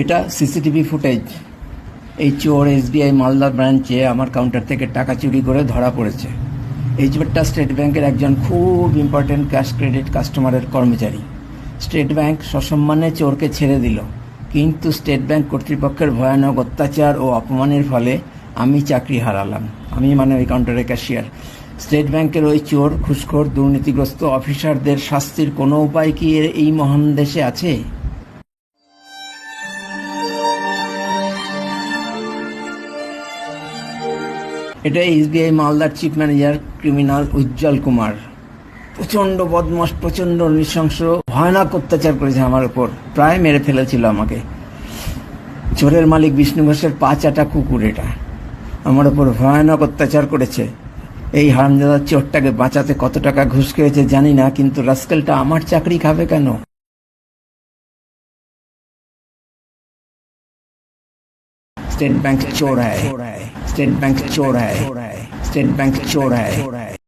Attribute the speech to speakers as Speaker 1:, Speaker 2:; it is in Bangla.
Speaker 1: এটা সিসিটিভি ফুটেজ। এই চোর, এসবিআই মালদা ব্রাঞ্চে আমার কাউন্টার থেকে টাকা চুরি করে ধরা পড়েছে। এই চোরটা স্টেট ব্যাংকের একজন খুব ইম্পর্টেন্ট ক্যাশ ক্রেডিট কাস্টমারের কর্মচারী। স্টেট ব্যাংক সসম্মানে চোরকে ছেড়ে দিল। কিন্তু স্টেট ব্যাংক কর্তৃপক্ষের ভয়ানক অত্যাচার ও অপমানের ফলে আমি চাকরি হারালাম। আমি মানে ওই কাউন্টারের ক্যাশিয়ার স্টেট ব্যাংকের ওই চোর ঘুষখোর দুর্নীতিগ্রস্ত অফিসারদের শাস্তির কোনো উপায় কি এর এই মহান দেশে আছে? এটা এসবিআই মালদার chief manager criminal Ujjwal Kumar. প্রচণ্ড বদমাস প্রচণ্ড নৃশংস, ভয়ানক অত্যাচার করেছে আমার উপর। প্রায় মেরে ফেলেছিল আমাকে। চোরের মালিক বিষ্ণু ঘোষের পা চাটা কুকুর এটা। আমার উপর ভয়ানক অত্যাচার করেছে। এই হারামজাদার চোরটাকে বাঁচাতে কত টাকা ঘুষ খেয়েছে জানি না, কিন্তু রাস্কেলটা আমার চাকরি খাবে কেন? स्टेट बैंक चोर है स्टेट बैंक चोर है स्टेट बैंक चोर है